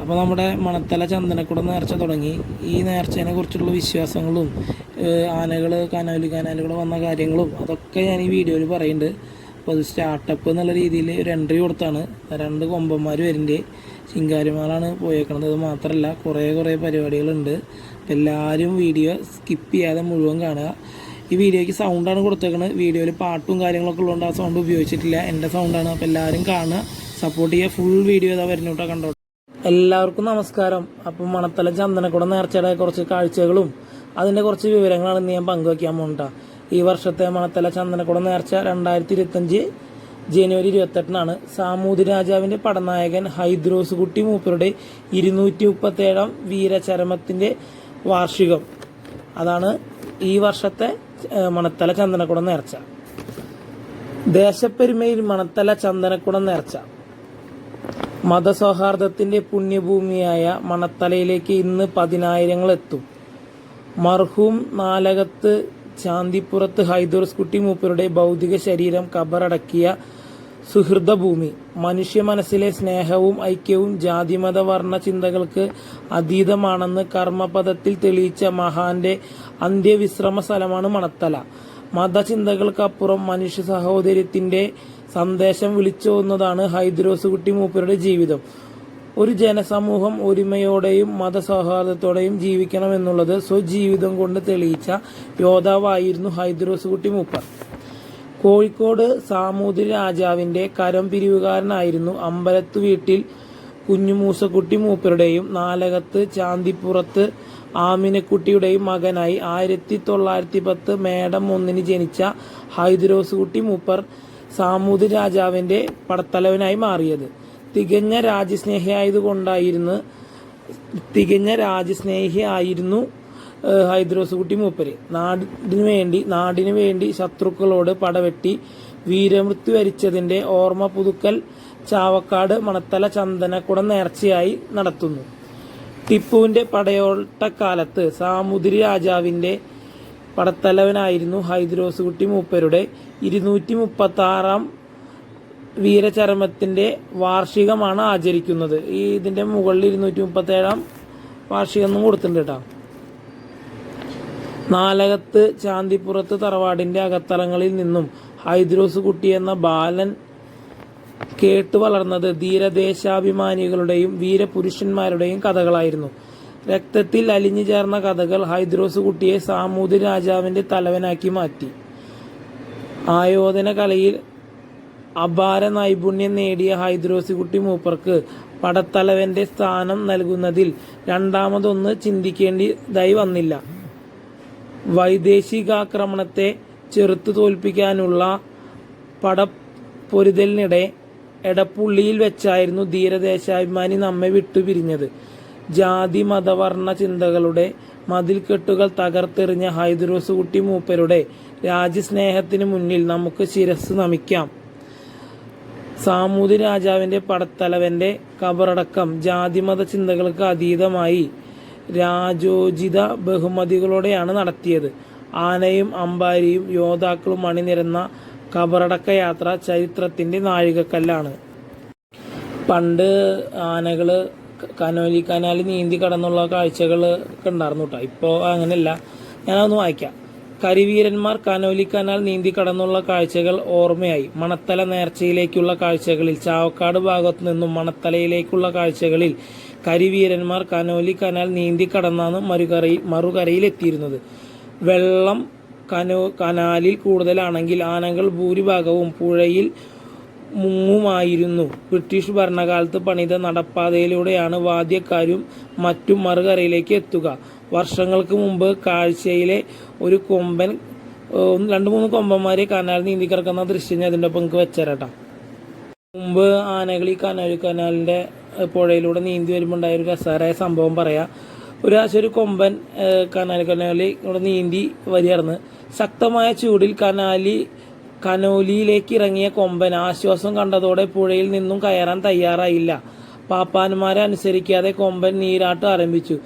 അപ്പോൾ നമ്മുടെ മണത്തല ചന്ദനക്കുട നേർച്ച തുടങ്ങി. ഈ നേർച്ചയെ കുറിച്ചുള്ള വിശ്വാസങ്ങളും ആനകൾ കനാലി കനാലുകൾ വന്ന കാര്യങ്ങളും അതൊക്കെ ഞാൻ ഈ വീഡിയോയിൽ പറയുന്നുണ്ട് അപ്പോൾ അത് സ്റ്റാർട്ടപ്പ് എന്നുള്ള രീതിയിൽ ഒരു എൻട്രി കൊടുത്താണ്. രണ്ട് കൊമ്പന്മാർ വരുന്നുണ്ട് ചിങ്കാരിമാരാണ് പോയേക്കുന്നത് അത് മാത്രമല്ല കുറേ കുറേ പരിപാടികളുണ്ട്. എല്ലാവരും വീഡിയോ സ്കിപ്പ് ചെയ്യാതെ മുഴുവൻ കാണുക. ഈ വീഡിയോയ്ക്ക് സൗണ്ടാണ് കൊടുത്തേക്കുന്നത് വീഡിയോയിൽ പാട്ടും കാര്യങ്ങളൊക്കെ ഉള്ളതുകൊണ്ട് ആ സൗണ്ട് ഉപയോഗിച്ചിട്ടില്ല. എന്റെ സൗണ്ടാണ് അപ്പോൾ എല്ലാവരും കാണുക. സപ്പോർട്ട് ചെയ്യുക ഫുൾ വീഡിയോ ഇതാ വരുന്നോട്ടോ കണ്ടോ? എല്ലാവർക്കും നമസ്കാരം. അപ്പം മണത്തല ചന്ദനക്കുടം നേർച്ചയുടെ കുറച്ച് കാഴ്ചകളും അതിന്റെ കുറച്ച് വിവരങ്ങളാണ് ഇന്ന് ഞാൻ പങ്കുവയ്ക്കാൻ പോകുന്നുട്ടാ ഈ വർഷത്തെ മണത്തല ചന്ദനക്കുടം നേർച്ച രണ്ടായിരത്തി ഇരുപത്തഞ്ച് ജനുവരി ഇരുപത്തെട്ടിനാണ്. സാമൂതി രാജാവിന്റെ പടനായകൻ ഹൈദ്രോസ് കുട്ടി മൂപ്പരുടെ ഇരുന്നൂറ്റി മുപ്പത്തേഴാം വീരചരമത്തിന്റെ വാർഷികം. അതാണ് ഈ വർഷത്തെ മണത്തല ചന്ദനക്കുടം നേർച്ച. ദേശപ്പെരുമയിൽ മണത്തല ചന്ദനക്കുടം നേർച്ച. മതസൗഹാർദ്ദത്തിന്റെ പുണ്യഭൂമിയായ മണത്തലയിലേക്ക് ഇന്ന് പതിനായിരങ്ങൾ എത്തും മർഹൂം നാലകത്ത് ചാന്തിപ്പുറത്ത് ഹൈദോർസ് കുട്ടി മൂപ്പരുടെ ഭൗതിക ശരീരം കബറടക്കിയ സുഹൃദഭൂമി മനുഷ്യ മനസ്സിലെ സ്നേഹവും ഐക്യവും ജാതിമത വർണ ചിന്തകൾക്ക് അതീതമാണെന്ന് കർമ്മപദത്തിൽ തെളിയിച്ച മഹാന്റെ അന്ത്യവിശ്രമ സ്ഥലമാണ് മണത്തല. മതചിന്തകൾക്കപ്പുറം മനുഷ്യ സഹോദര്യത്തിന്റെ സന്ദേശം വിളിച്ചോന്നതാണ് ഹൈദ്രോസ് കുട്ടി മൂപ്പരുടെ ജീവിതം. ഒരു ജനസമൂഹം ഒരുമയോടെയും മതസൗഹാർദ്ദത്തോടെയും ജീവിക്കണമെന്നുള്ളത് സ്വജീവിതം കൊണ്ട് തെളിയിച്ച യോദ്ധാവായിരുന്നു ഹൈദ്രോസ് കുട്ടി മൂപ്പർ. കോഴിക്കോട് സാമൂതിരി രാജാവിന്റെ കരം പിരിവുകാരനായിരുന്നു അമ്പലത്ത് വീട്ടിൽ കുഞ്ഞുമൂസക്കുട്ടി മൂപ്പരുടെയും നാലകത്ത് ചാന്തിപ്പുറത്ത് ആമിനക്കുട്ടിയുടെയും മകനായി ആയിരത്തി തൊള്ളായിരത്തി പത്ത് മേടം ഒന്നിന് ജനിച്ച ഹൈദരോസ് കുട്ടി മൂപ്പർ സാമൂത് രാജാവിന്റെ പടത്തലവനായി മാറിയത്. തികഞ്ഞ രാജ്യസ്നേഹിയായതുകൊണ്ടായിരുന്നു തികഞ്ഞ രാജ്യസ്നേഹിയായിരുന്നു ആയിരുന്നു ഹൈദ്രോസ് കുട്ടി മൂപ്പര്. നാടിനു വേണ്ടി നാടിനു വേണ്ടി ശത്രുക്കളോട് പടവെട്ടി വീരമൃത്യു വരിച്ചതിന്റെ ഓർമ്മ പുതുക്കൽ ചാവക്കാട് മണത്തല ചന്ദനക്കുടം നേർച്ചയായി നടത്തുന്നു. ടിപ്പുവിന്റെ പടയോട്ടക്കാലത്ത് സാമുദ്രി രാജാവിന്റെ പടത്തലവനായിരുന്നു ഹൈദ്രോസുകുട്ടി മൂപ്പരുടെ ഇരുന്നൂറ്റി മുപ്പത്തി ആറാം വീരചരമത്തിന്റെ വാർഷികമാണ് ആചരിക്കുന്നത്. ഈ ഇതിന്റെ മുകളിൽ ഇരുന്നൂറ്റി മുപ്പത്തി ഏഴാം വാർഷികം എന്നും കൊടുത്തിട്ടുണ്ട് കേട്ടോ. നാലകത്ത് ചാന്തിപ്പുറത്ത് തറവാടിന്റെ അകത്തളങ്ങളിൽ നിന്നും ഹൈദ്രോസ് കുട്ടി എന്ന ബാലൻ കേട്ടു വളർന്നത് ധീരദേശാഭിമാനികളുടെയും വീരപുരുഷന്മാരുടെയും കഥകളായിരുന്നു. രക്തത്തിൽ അലിഞ്ഞു ചേർന്ന കഥകൾ ഹൈദ്രോസ് കുട്ടിയെ സാമൂതിരി രാജാവിന്റെ തലവനാക്കി മാറ്റി. ആയോധന കലയിൽ അപാര നൈപുണ്യം നേടിയ ഹൈദ്രോസി കുട്ടി മൂപ്പർക്ക് പടത്തലവന്റെ സ്ഥാനം നൽകുന്നതിൽ രണ്ടാമതൊന്ന് ചിന്തിക്കേണ്ടതായി വന്നില്ല. വൈദേശികാക്രമണത്തെ ചെറുത്തു തോൽപ്പിക്കാനുള്ള പടപ്പൊരുതലിനിടെ എടപ്പുള്ളിയിൽ വെച്ചായിരുന്നു ധീരദേശാഭിമാനി നമ്മെ വിട്ടുപിരിഞ്ഞത്. ജാതി മതവർണ ചിന്തകളുടെ മതിൽക്കെട്ടുകൾ തകർത്തെറിഞ്ഞ ഹൈദ്രോസ് കുട്ടി മൂപ്പരുടെ രാജ്യസ്നേഹത്തിന് മുന്നിൽ നമുക്ക് ശിരസ് നമിക്കാം. സാമൂതി രാജാവിന്റെ പടത്തലവന്റെ കബറടക്കം ജാതിമത ചിന്തകൾക്ക് അതീതമായി രാജോചിത ബഹുമതികളോടെയാണ് നടത്തിയത്. ആനയും അമ്പാരിയും യോദ്ധാക്കളും അണിനിരന്ന കബറടക്ക യാത്ര ചരിത്രത്തിന്റെ നാഴികക്കല്ലാണ്. പണ്ട് ആനകൾ ക- കനോലി കനാല് നീന്തി കടന്നുള്ള കാഴ്ചകൾ ഉണ്ടായിരുന്നു കേട്ടോ ഇപ്പോൾ അങ്ങനെയല്ല. ഞാനൊന്ന് വായിക്കാം. കരിവീരന്മാർ കനോലി കനാൽ നീന്തി കടന്നുള്ള കാഴ്ചകൾ ഓർമ്മയായി. മണത്തല നേർച്ചയിലേക്കുള്ള കാഴ്ചകളിൽ ചാവക്കാട് ഭാഗത്തു നിന്നും മണത്തലയിലേക്കുള്ള കാഴ്ചകളിൽ കരിവീരന്മാർ കനോലി കനാൽ നീന്തി കടന്നാണ് മറുകരയിൽ മറുകരയിലെത്തിയിരുന്നത്. വെള്ളം കനോ കനാലിൽ കൂടുതലാണെങ്കിൽ ആനകൾ ഭൂരിഭാഗവും പുഴയിൽ മുങ്ങുമായിരുന്നു. ബ്രിട്ടീഷ് ഭരണകാലത്ത് പണിത നടപ്പാതയിലൂടെയാണ് വാദ്യക്കാരും മറ്റും മറുകരയിലേക്ക് എത്തുക. വർഷങ്ങൾക്ക് മുമ്പ് കാഴ്ചയിലെ ഒരു കൊമ്പൻ രണ്ട് മൂന്ന് കൊമ്പന്മാരെ കനാൽ നീന്തി കിടക്കുന്ന ദൃശ്യം ഞാൻ അതിന്റെ ഒപ്പം എനിക്ക് വെച്ചേരട്ടാ. മുമ്പ് ആനകൾ ഈ കനാൽ കനാലിന്റെ പുഴയിലൂടെ നീന്തി വരുമ്പോൾ ഉണ്ടായ ഒരു രസകരമായ സംഭവം പറയാം. ഒരു ഒരു കൊമ്പൻ കനാലി കനാലി ഇവിടെ നീന്തി വരികയായിരുന്നു ശക്തമായ ചൂടിൽ കനാലി കനോലിയിലേക്ക് ഇറങ്ങിയ കൊമ്പൻ ആശ്വാസം കണ്ടതോടെ പുഴയിൽ നിന്നും കയറാൻ തയ്യാറായില്ല. പാപ്പാന്മാരെ അനുസരിക്കാതെ കൊമ്പൻ നീരാട്ട് ആരംഭിച്ചു.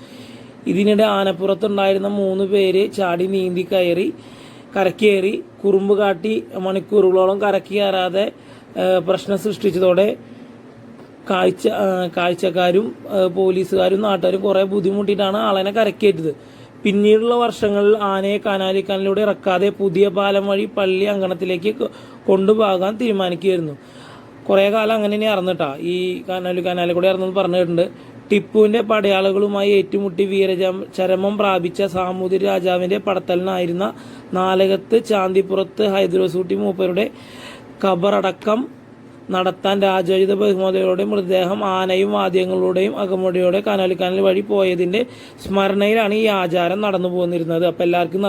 ഇതിനിടെ ആനപ്പുറത്തുണ്ടായിരുന്ന മൂന്ന് പേര് ചാടി നീന്തി കയറി കരക്കേറി കുറുമ്പ് കാട്ടി മണിക്കൂറുകളോളം കരക്കി കയറാതെ പ്രശ്നം സൃഷ്ടിച്ചതോടെ കാഴ്ച കാഴ്ചക്കാരും പോലീസുകാരും നാട്ടുകാരും കുറേ ബുദ്ധിമുട്ടിയിട്ടാണ് ആളനെ കരക്കേറ്റത്. പിന്നീടുള്ള വർഷങ്ങളിൽ ആനയെ കനാലിക്കാനിലൂടെ ഇറക്കാതെ പുതിയ പാലം വഴി പള്ളി അങ്കണത്തിലേക്ക് കൊണ്ടുപോകാൻ തീരുമാനിക്കുകയായിരുന്നു. കുറേ കാലം അങ്ങനെ തന്നെ ഇറന്നിട്ടാ ഈ കനാലി കനാലിൽ കൂടെ ഇറന്നു പറഞ്ഞിട്ടുണ്ട്. ടിപ്പുവിന്റെ പടയാളികളുമായി ഏറ്റുമുട്ടി വീരചരമം പ്രാപിച്ച സാമൂതിരി രാജാവിന്റെ പടത്തലിനായിരുന്ന നാലകത്ത് ചാന്തിപ്പുറത്ത് ഹൈദരസൂട്ടി മൂപ്പരുടെ ഖബറടക്കം നടത്താൻ രാജോചിത ബഹുമതികളുടെ മൃതദേഹം ആനയും വാദ്യങ്ങളുടെയും അകമുടിയോടെ കനാലിക്കാനൽ വഴി പോയതിന്റെ സ്മരണയിലാണ് ഈ ആചാരം നടന്നു പോന്നിരുന്നത് അപ്പൊ എല്ലാവർക്കും.